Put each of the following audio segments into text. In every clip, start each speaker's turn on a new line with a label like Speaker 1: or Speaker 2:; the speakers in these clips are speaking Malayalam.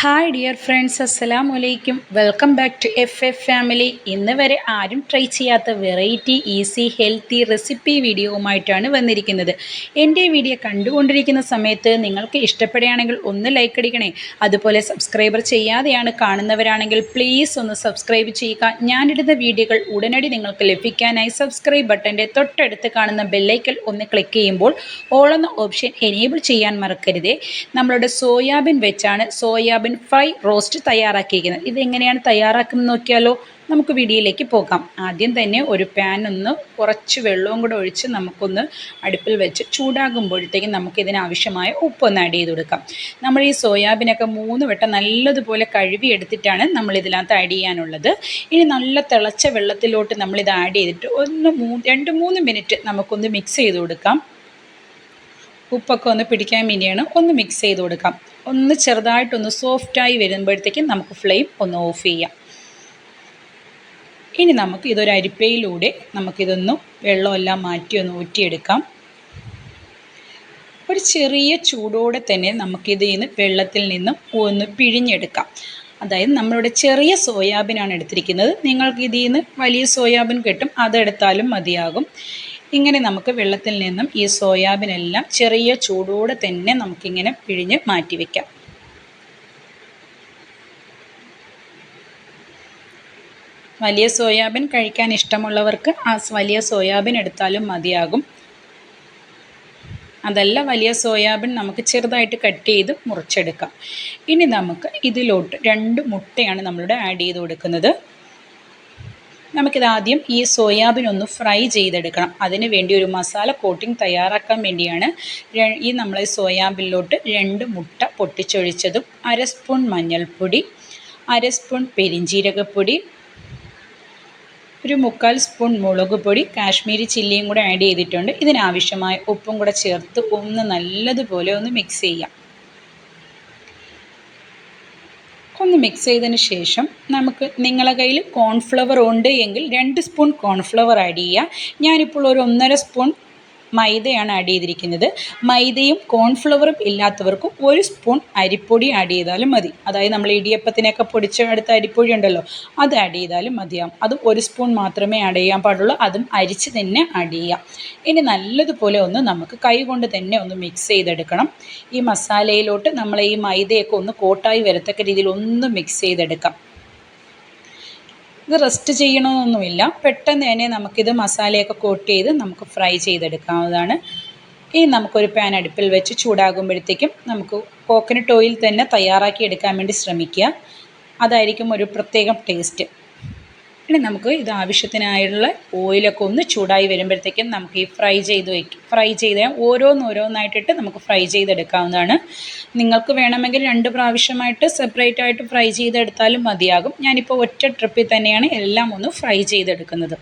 Speaker 1: ഹായ് ഡിയർ ഫ്രണ്ട്സ് അസ്സലാം വലൈക്കും welcome back to F F family ഇന്ന് വരെ ആരും ട്രൈ ചെയ്യാത്ത വെറൈറ്റി ഈസി ഹെൽത്തി റെസിപ്പി വീഡിയോവുമായിട്ടാണ് വന്നിരിക്കുന്നത്. എന്റെ വീഡിയോ കണ്ടുകൊണ്ടിരിക്കുന്ന സമയത്ത് നിങ്ങൾക്ക് ഇഷ്ടപ്പെടുകയാണെങ്കിൽ ഒന്ന് ലൈക്ക് അടിക്കണേ. അതുപോലെ സബ്സ്ക്രൈബർ ചെയ്യാതെയാണ് കാണുന്നവരാണെങ്കിൽ പ്ലീസ് ഒന്ന് സബ്സ്ക്രൈബ് ചെയ്യുക. ഞാനിടുന്ന വീഡിയോകൾ ഉടനടി നിങ്ങൾക്ക് ലഭിക്കാനായി സബ്സ്ക്രൈബ് ബട്ടന്റെ തൊട്ടടുത്ത് കാണുന്ന ബെല്ലൈക്കൽ ഒന്ന് ക്ലിക്ക് ചെയ്യുമ്പോൾ ഓൾ എന്ന ഓപ്ഷൻ എനേബിൾ ചെയ്യാൻ മറക്കരുതേ. നമ്മളുടെ സോയാബീൻ വെച്ചാണ് സോയാബീൻ ഫ്രൈ റോസ്റ്റ് തയ്യാറാക്കിയിരിക്കുന്നത്. ഇതെങ്ങനെയാണ് തയ്യാറാക്കുന്നത് നോക്കിയാലോ? നമുക്ക് വീഡിയോയിലേക്ക് പോകാം. ആദ്യം തന്നെ ഒരു പാൻ ഒന്ന് കുറച്ച് വെള്ളവും കൂടെ ഒഴിച്ച് നമുക്കൊന്ന് അടുപ്പിൽ വെച്ച് ചൂടാകുമ്പോഴത്തേക്കും നമുക്ക് ഇതിനാവശ്യമായ ഉപ്പൊന്ന് ആഡ് ചെയ്ത് കൊടുക്കാം. നമ്മൾ ഈ സോയാബീനൊക്കെ മൂന്ന് വട്ടം നല്ലതുപോലെ കഴുകി എടുത്തിട്ടാണ് നമ്മൾ ഇതിനകത്ത് ആഡ് ചെയ്യാനുള്ളത്. ഇനി നല്ല തിളച്ച വെള്ളത്തിലോട്ട് നമ്മളിത് ആഡ് ചെയ്തിട്ട് ഒന്ന് രണ്ട് മൂന്ന് മിനിറ്റ് നമുക്കൊന്ന് മിക്സ് ചെയ്ത് കൊടുക്കാം. ഉപ്പൊക്കെ ഒന്ന് പിടിക്കാൻ വേണ്ടിയാണ് ഒന്ന് മിക്സ് ചെയ്ത് കൊടുക്കാം. ഒന്ന് ചെറുതായിട്ടൊന്ന് സോഫ്റ്റായി വരുമ്പോഴത്തേക്കും നമുക്ക് ഫ്ലെയിം ഒന്ന് ഓഫ് ചെയ്യാം. ഇനി നമുക്ക് ഇതൊരു അരിപ്പയിലൂടെ നമുക്കിതൊന്ന് വെള്ളമെല്ലാം മാറ്റി ഒന്ന് ഊറ്റിയെടുക്കാം. ഒരു ചെറിയ ചൂടോടെ തന്നെ നമുക്കിതിൽ നിന്ന് വെള്ളത്തിൽ നിന്നും ഒന്ന് പിഴിഞ്ഞെടുക്കാം. അതായത് നമ്മളുടെ ചെറിയ സോയാബീനാണ് എടുത്തിരിക്കുന്നത്. നിങ്ങൾക്ക് ഇതിൽ നിന്ന് വലിയ സോയാബീൻ കിട്ടും അതെടുത്താലും മതിയാകും. ഇങ്ങനെ നമുക്ക് വെള്ളത്തിൽ നിന്നും ഈ സോയാബീനെല്ലാം ചെറിയ ചൂടോടെ തന്നെ നമുക്കിങ്ങനെ പിഴിഞ്ഞ് മാറ്റി വെക്കാം. വലിയ സോയാബീൻ കഴിക്കാൻ ഇഷ്ടമുള്ളവർക്ക് ആ വലിയ സോയാബീൻ എടുത്താലും മതിയാകും. അതല്ല വലിയ സോയാബീൻ നമുക്ക് ചെറുതായിട്ട് കട്ട് ചെയ്ത് മുറിച്ചെടുക്കാം. ഇനി നമുക്ക് ഇതിലോട്ട് രണ്ട് മുട്ടയാണ് നമ്മളിവിടെ ആഡ് ചെയ്ത് കൊടുക്കുന്നത്. നമുക്കിത് ആദ്യം ഈ സോയാബീൻ ഒന്ന് ഫ്രൈ ചെയ്തെടുക്കണം. അതിന് വേണ്ടി ഒരു മസാല കോട്ടിംഗ് തയ്യാറാക്കാൻ വേണ്ടിയാണ് ഈ നമ്മൾ സോയാബീനിലോട്ട് രണ്ട് മുട്ട പൊട്ടിച്ചൊഴിച്ചതും അര സ്പൂൺ മഞ്ഞൾപ്പൊടി അര സ്പൂൺ പെരിഞ്ജീരകപ്പൊടി ഒരു മുക്കാൽ സ്പൂൺ മുളക് പൊടി കാശ്മീരി ചില്ലിയും കൂടെ ആഡ് ചെയ്തിട്ടുണ്ട്. ഇതിനാവശ്യമായ ഉപ്പും കൂടെ ചേർത്ത് ഒന്ന് നല്ലതുപോലെ ഒന്ന് മിക്സ് ചെയ്യാം. ഒന്ന് മിക്സ് ചെയ്തതിന് ശേഷം നമുക്ക് നിങ്ങളുടെ കയ്യിൽ കോൺഫ്ലവർ ഉണ്ട് എങ്കിൽ രണ്ട് സ്പൂൺ കോൺഫ്ലവർ ആഡ് ചെയ്യുക ഞാനിപ്പോൾ ഒരു ഒന്നര സ്പൂൺ മൈദയാണ് ആഡ് ചെയ്തിരിക്കുന്നത്. മൈദയും കോൺഫ്ലവറും ഇല്ലാത്തവർക്കും ഒരു സ്പൂൺ അരിപ്പൊടി ആഡ് ചെയ്താലും മതി. അതായത് നമ്മൾ ഇടിയപ്പത്തിനൊക്കെ പൊടിച്ച അടുത്ത അരിപ്പൊടി ഉണ്ടല്ലോ അത് ആഡ് ചെയ്താലും മതിയാവും. അത് ഒരു സ്പൂൺ മാത്രമേ ആഡ് ചെയ്യാൻ പാടുള്ളൂ അതും അരിച്ച് തന്നെ ആഡ് ചെയ്യാം. ഇനി നല്ലതുപോലെ ഒന്ന് നമുക്ക് കൈ കൊണ്ട് തന്നെ ഒന്ന് മിക്സ് ചെയ്തെടുക്കണം. ഈ മസാലയിലോട്ട് നമ്മൾ ഈ മൈദയൊക്കെ ഒന്ന് കോട്ടായി വരത്തക്ക രീതിയിൽ ഒന്ന് മിക്സ് ചെയ്തെടുക്കാം. ഇത് റെസ്റ്റ് ചെയ്യണമെന്നൊന്നുമില്ല പെട്ടെന്ന് തന്നെ നമുക്കിത് മസാലയൊക്കെ കോട്ട് ചെയ്ത് നമുക്ക് ഫ്രൈ ചെയ്തെടുക്കാവുന്നതാണ്. ഇനി നമുക്കൊരു പാൻ അടുപ്പിൽ വെച്ച് ചൂടാകുമ്പോഴത്തേക്കും നമുക്ക് കോക്കനട്ട് ഓയിൽ തന്നെ തയ്യാറാക്കി എടുക്കാൻ വേണ്ടി ശ്രമിക്കുക. അതായിരിക്കും ഒരു പ്രത്യേകം ടേസ്റ്റ് ഇനി നമുക്ക് ഇത് ആവശ്യത്തിനായുള്ള ഓയിലൊക്കെ ഒന്ന് ചൂടായി വരുമ്പോഴത്തേക്കും നമുക്ക് ഈ ഫ്രൈ ചെയ്ത് വയ്ക്കും ഫ്രൈ ചെയ്ത് ഓരോന്നോരോന്നായിട്ടിട്ട് നമുക്ക് ഫ്രൈ ചെയ്തെടുക്കാവുന്നതാണ്. നിങ്ങൾക്ക് വേണമെങ്കിൽ രണ്ട് പ്രാവശ്യമായിട്ട് സെപ്പറേറ്റ് ആയിട്ട് ഫ്രൈ ചെയ്തെടുത്താലും മതിയാകും. ഞാനിപ്പോൾ ഒറ്റ ട്രിപ്പിൽ തന്നെയാണ് എല്ലാം ഒന്ന് ഫ്രൈ ചെയ്തെടുക്കുന്നത്.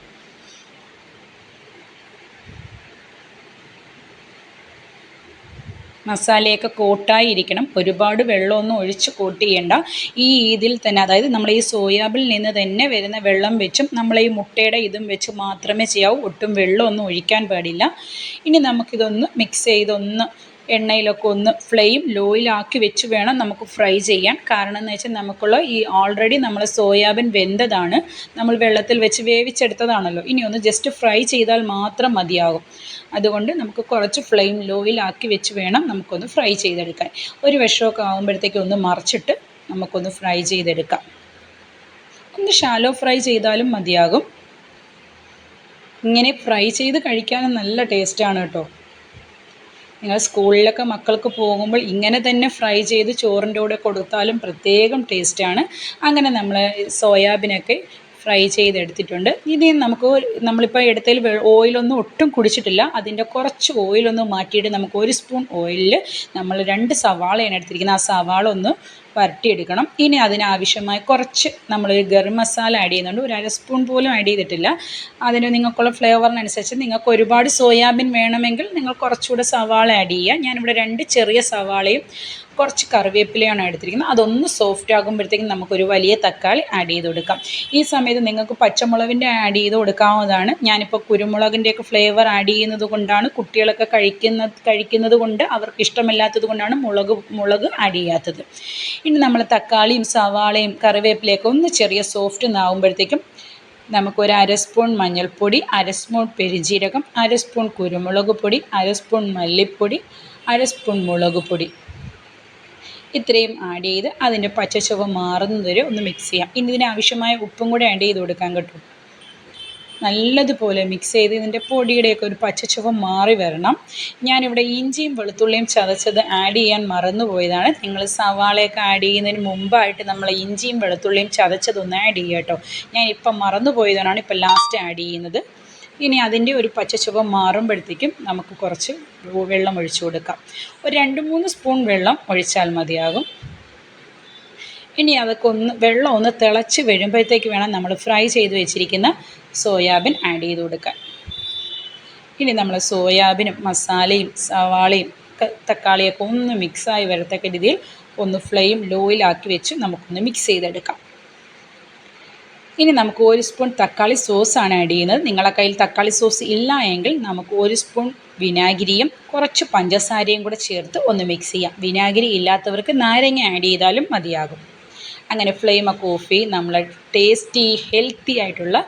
Speaker 1: മസാലയൊക്കെ കോട്ടായി ഇരിക്കണം ഒരുപാട് വെള്ളമൊന്നും ഒഴിച്ച് കോട്ട് ചെയ്യേണ്ട ഈ ഇതിൽ തന്നെ അതായത് നമ്മൾ ഈ സോയാബിൽ നിന്ന് തന്നെ വരുന്ന വെള്ളം വെച്ചും നമ്മൾ ഈ മുട്ടയുടെ ഇതും വെച്ച് മാത്രമേ ചെയ്യാവൂ. ഒട്ടും വെള്ളമൊന്നും ഒഴിക്കാൻ പാടില്ല. ഇനി നമുക്കിതൊന്ന് മിക്സ് ചെയ്തൊന്ന് എണ്ണയിലൊക്കെ ഒന്ന് ഫ്ലെയിം ലോയിലാക്കി വെച്ച് വേണം നമുക്ക് ഫ്രൈ ചെയ്യാൻ. കാരണം എന്ന് വെച്ചാൽ നമുക്കുള്ള ഈ ഓൾറെഡി നമ്മൾ സോയാബീൻ വെന്തതാണ്. നമ്മൾ വെള്ളത്തിൽ വെച്ച് വേവിച്ചെടുത്തതാണല്ലോ. ഇനി ഒന്ന് ജസ്റ്റ് ഫ്രൈ ചെയ്താൽ മാത്രം മതിയാകും. അതുകൊണ്ട് നമുക്ക് കുറച്ച് ഫ്ലെയിം ലോയിലാക്കി വെച്ച് വേണം നമുക്കൊന്ന് ഫ്രൈ ചെയ്തെടുക്കാൻ. ഒരു വിഷമൊക്കെ ആകുമ്പോഴത്തേക്കും ഒന്ന് മറിച്ചിട്ട് നമുക്കൊന്ന് ഫ്രൈ ചെയ്തെടുക്കാം. ഒന്ന് ഷാലോ ഫ്രൈ ചെയ്താലും മതിയാകും. ഇങ്ങനെ ഫ്രൈ ചെയ്ത് കഴിക്കാനും നല്ല ടേസ്റ്റാണ് കേട്ടോ. നിങ്ങൾ സ്കൂളിലൊക്കെ മക്കൾക്ക് പോകുമ്പോൾ ഇങ്ങനെ തന്നെ ഫ്രൈ ചെയ്ത് ചോറിന്റെ കൂടെ കൊടുത്താലും പ്രത്യേകം ടേസ്റ്റാണ് അങ്ങനെ നമ്മൾ സോയാബീനൊക്കെ ഫ്രൈ ചെയ്തെടുത്തിട്ടുണ്ട്. ഇനി നമുക്ക് നമ്മളിപ്പോൾ എടുത്തതിൽ ഓയിലൊന്നും ഒട്ടും കുടിച്ചിട്ടില്ല. അതിന്റെ കുറച്ച് ഓയിലൊന്ന് മാറ്റിയിട്ട് നമുക്ക് ഒരു സ്പൂൺ ഓയിലിൽ നമ്മൾ രണ്ട് സവാളയാണ് എടുത്തിരിക്കുന്നത്. ആ സവാള ഒന്ന് വരട്ടിയെടുക്കണം ഇനി അതിനാവശ്യമായ കുറച്ച് നമ്മൾ ഗരം മസാല ആഡ് ചെയ്യുന്നുണ്ട്. ഒരു അര സ്പൂൺ പോലും ആഡ് ചെയ്തിട്ടില്ല. അതിന് നിങ്ങൾക്കുള്ള ഫ്ലേവറിനനുസരിച്ച് നിങ്ങൾക്ക് ഒരുപാട് സോയാബീൻ വേണമെങ്കിൽ നിങ്ങൾ കുറച്ചുകൂടെ സവാള ആഡ് ചെയ്യുക. ഞാനിവിടെ രണ്ട് ചെറിയ സവാളയും കുറച്ച് കറിവേപ്പിലയാണ് എടുത്തിരിക്കുന്നത്. അതൊന്ന് സോഫ്റ്റ് ആകുമ്പോഴത്തേക്കും നമുക്കൊരു വലിയ തക്കാളി ആഡ് ചെയ്ത് കൊടുക്കാം. ഈ സമയത്ത് നിങ്ങൾക്ക് പച്ചമുളകിന്റെ ആഡ് ചെയ്ത് കൊടുക്കാവുന്നതാണ്. ഞാനിപ്പോൾ കുരുമുളകിന്റെയൊക്കെ ഫ്ലേവർ ആഡ് ചെയ്യുന്നത് കൊണ്ടാണ് കുട്ടികളൊക്കെ കഴിക്കുന്ന കഴിക്കുന്നത് കൊണ്ട് അവർക്ക് ഇഷ്ടമില്ലാത്തത് കൊണ്ടാണ് മുളക് മുളക് ആഡ് ചെയ്യാത്തത്. ഇനി നമ്മൾ തക്കാളിയും സവാളയും കറിവേപ്പിലയൊക്കെ ഒന്ന് ചെറിയ സോഫ്റ്റ് ഒന്നാകുമ്പോഴത്തേക്കും നമുക്കൊരു അര സ്പൂൺ മഞ്ഞൾപ്പൊടി അര സ്പൂൺ പെരിഞ്ജീരകം അര സ്പൂൺ കുരുമുളക് പൊടി അര സ്പൂൺ മല്ലിപ്പൊടി അര സ്പൂൺ മുളക് പൊടി. ഇത്രയും ആഡ് ചെയ്ത് അതിന്റെ പച്ചച്ചുവ മാറുന്നതുവരെ ഒന്ന് മിക്സ് ചെയ്യാം. ഇനി ഇതിനാവശ്യമായ ഉപ്പും കൂടെ ആഡ് ചെയ്ത് കൊടുക്കാൻ കേട്ടോ. നല്ലതുപോലെ മിക്സ് ചെയ്ത് ഇതിന്റെ പൊടിയുടെയൊക്കെ ഒരു പച്ചച്ചുവ മാറി വരണം. ഞാനിവിടെ ഇഞ്ചിയും വെളുത്തുള്ളിയും ചതച്ചത് ആഡ് ചെയ്യാൻ മറന്നുപോയതാണ്. നിങ്ങൾ സവാളയൊക്കെ ആഡ് ചെയ്യുന്നതിന് മുമ്പായിട്ട് നമ്മൾ ഇഞ്ചിയും വെളുത്തുള്ളിയും ചതച്ചതൊന്ന് ആഡ് ചെയ്യുക കേട്ടോ. ഞാനിപ്പം മറന്നുപോയതാണ് ഇപ്പം ലാസ്റ്റ് ആഡ് ചെയ്യുന്നത്. ഇനി അതിന്റെ ഒരു പച്ചച്ചുവ മാറുമ്പോഴത്തേക്കും നമുക്ക് കുറച്ച് വെള്ളം ഒഴിച്ചു കൊടുക്കാം. ഒരു രണ്ട് മൂന്ന് സ്പൂൺ വെള്ളം ഒഴിച്ചാൽ മതിയാകും. ഇനി അതൊക്കെ ഒന്ന് വെള്ളം ഒന്ന് തിളച്ച് വരുമ്പോഴത്തേക്ക് വേണം നമ്മൾ ഫ്രൈ ചെയ്ത് വെച്ചിരിക്കുന്ന സോയാബീൻ ആഡ് ചെയ്ത് കൊടുക്കാൻ. ഇനി നമ്മൾ സോയാബീനും മസാലയും സവാളയും തക്കാളിയൊക്കെ ഒന്ന് മിക്സായി വരത്തക്ക രീതിയിൽ ഒന്ന് ഫ്ലെയിം ലോയിലാക്കി വെച്ച് നമുക്കൊന്ന് മിക്സ് ചെയ്തെടുക്കാം. ഇനി നമുക്ക് ഒരു സ്പൂൺ തക്കാളി സോസാണ് ആഡ് ചെയ്യുന്നത്. നിങ്ങളുടെ കയ്യിൽ തക്കാളി സോസ് ഇല്ല എങ്കിൽ നമുക്ക് ഒരു സ്പൂൺ വിനാഗിരിയും കുറച്ച് പഞ്ചസാരയും കൂടെ ചേർത്ത് ഒന്ന് മിക്സ് ചെയ്യാം. വിനാഗിരി ഇല്ലാത്തവർക്ക് നാരങ്ങ ആഡ് ചെയ്താലും മതിയാകും. അങ്ങനെ ഫ്ലെയിമൊക്കെ ഓഫ് ചെയ്ത് നമ്മൾ ടേസ്റ്റി ഹെൽത്തി ആയിട്ടുള്ള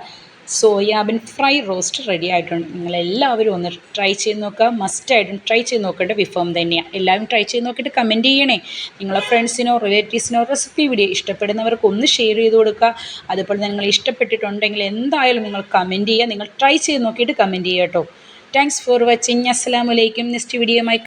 Speaker 1: സോയാബീൻ ഫ്രൈ റോസ്റ്റ് റെഡി ആയിട്ടുണ്ട്. നിങ്ങളെല്ലാവരും ഒന്ന് ട്രൈ ചെയ്ത് നോക്കുക. മസ്റ്റായിട്ടും ട്രൈ ചെയ്ത് നോക്കേണ്ട വിഭവം തന്നെയാണ് എല്ലാവരും ട്രൈ ചെയ്ത് നോക്കിയിട്ട് കമന്റ് ചെയ്യണേ. നിങ്ങളെ ഫ്രണ്ട്സിനോ റിലേറ്റീവ്സിനോ റെസിപ്പി വീഡിയോ ഇഷ്ടപ്പെടുന്നവർക്ക് ഒന്ന് ഷെയർ ചെയ്ത് കൊടുക്കുക. അതുപോലെ നിങ്ങൾ ഇഷ്ടപ്പെട്ടിട്ടുണ്ടെങ്കിൽ എന്തായാലും നിങ്ങൾ കമന്റ് ചെയ്യുക. നിങ്ങൾ ട്രൈ ചെയ്ത് നോക്കിയിട്ട് കമന്റ് ചെയ്യുക കേട്ടോ. താങ്ക്സ് ഫോർ വാച്ചിങ് അസ്സാം വലൈക്കും നെക്സ്റ്റ് വീഡിയോയുമായി